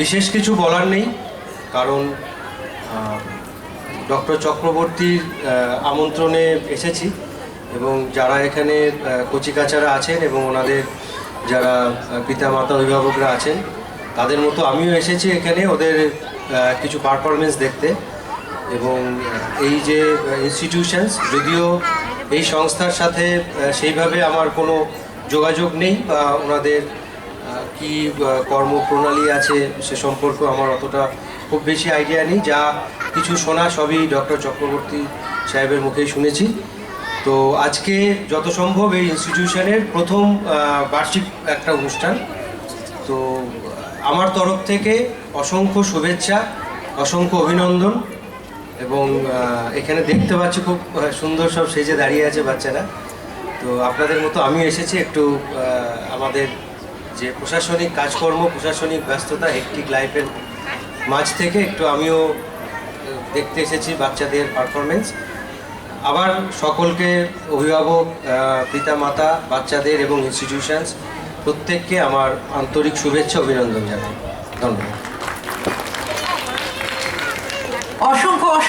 বিশেষ কিছু বলার নেই কারণ ডক্টর চক্রবর্তীর আমন্ত্রণে এসেছি এবং যারা এখানে কচিকাচারা আছেন এবং ওনাদের যারা আহ, পিতামাতা অভিভাবকরা আছেন তাদের মতো আমিও এসেছি এখানে ওদের কিছু পারফরমেন্স দেখতে এবং এই যে ইনস্টিটিউশনস যদিও এই সংস্থার সাথে সেইভাবে আমার কোনো যোগাযোগ নেই বা ওনাদের কি কর্মপ্রণালী আছে সে সম্পর্কে আমার অতটা খুব বেশি আইডিয়া নেই। যা কিছু শোনা সবই ডক্টর চক্রবর্তী সাহেবের মুখেই শুনেছি। তো আজকে যত সম্ভব এই ইনস্টিটিউশনের প্রথম বার্ষিক একটা অনুষ্ঠান। তো আমার তরফ থেকে অসংখ্য শুভেচ্ছা, অসংখ্য অভিনন্দন এবং এখানে দেখতে পাচ্ছি খুব সুন্দর সব সেজে দাঁড়িয়ে আছে বাচ্চারা। তো আপনাদের মতো আমি এসেছি একটু আমাদের যে প্রশাসনিক কাজকর্ম, প্রশাসনিক ব্যস্ততা একটি লাইফের মাঝ থেকে একটু আমিও দেখতে এসেছি বাচ্চাদের পারফরমেন্স আবার সকলকে অভিভাবক পিতা মাতা বাচ্চাদের এবং ইনস্টিটিউশনস প্রত্যেককে আমার আন্তরিক শুভেচ্ছা, অভিনন্দন জানাই। ধন্যবাদ।